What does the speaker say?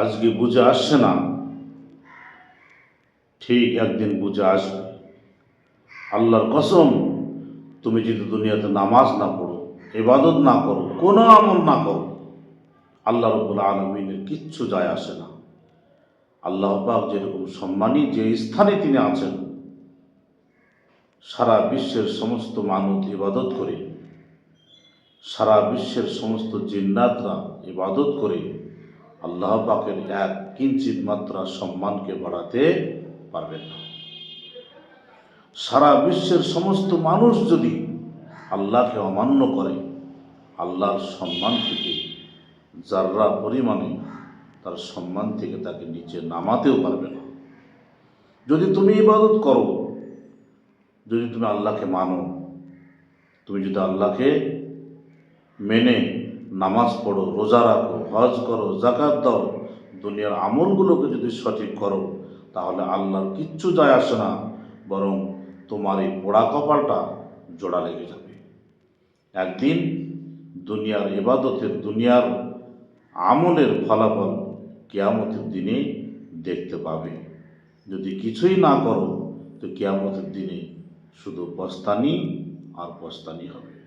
আজকে বুঝে আসছে না। ঠিক একদিন বুঝে আসবে। আল্লাহর কসম, তুমি যদি দুনিয়াতে নামাজ না পড়ো, ইবাদত না করো, কোনো আমল না করো, আল্লাহ রব্বুল আলমিনের কিচ্ছু যায় আসে না। আল্লাহ পাক যেরকম সম্মানী, যে স্থানে তিনি আছেন, সারা বিশ্বের সমস্ত মানুষ ইবাদত করে, সারা বিশ্বের সমস্ত জিন্নাতরা ইবাদত করে আল্লাহ পাকের এক কিঞ্চিত মাত্রা সম্মানকে বাড়াতে পারবেন না। সারা বিশ্বের সমস্ত মানুষ যদি আল্লাহকে অমান্য করে, আল্লাহর সম্মান থেকে, যাররা পরিমাণে তার সম্মান থেকে তাকে নিচে নামাতেও পারবে না। যদি তুমি ইবাদত করো, যদি তুমি আল্লাহকে মানো, তুমি যদি আল্লাহকে মেনে নামাজ পড়ো, রোজা রাখো, হজ করো জাকাত দাও, দুনিয়ার আমলগুলোকে যদি সঠিক করো, তাহলে আল্লাহর কিচ্ছু যায় আসে না, বরং তোমার এই পোড়া কপালটা জোড়া লেগে যাবে। একদিন দুনিয়ার ইবাদতের, দুনিয়ার আমলের ফলাফল কেয়ামতের দিনে দেখতে পাবে। যদি কিছুই না করো, তো কেয়ামতের দিনে শুধু পস্তানি আর পস্তানি হবে।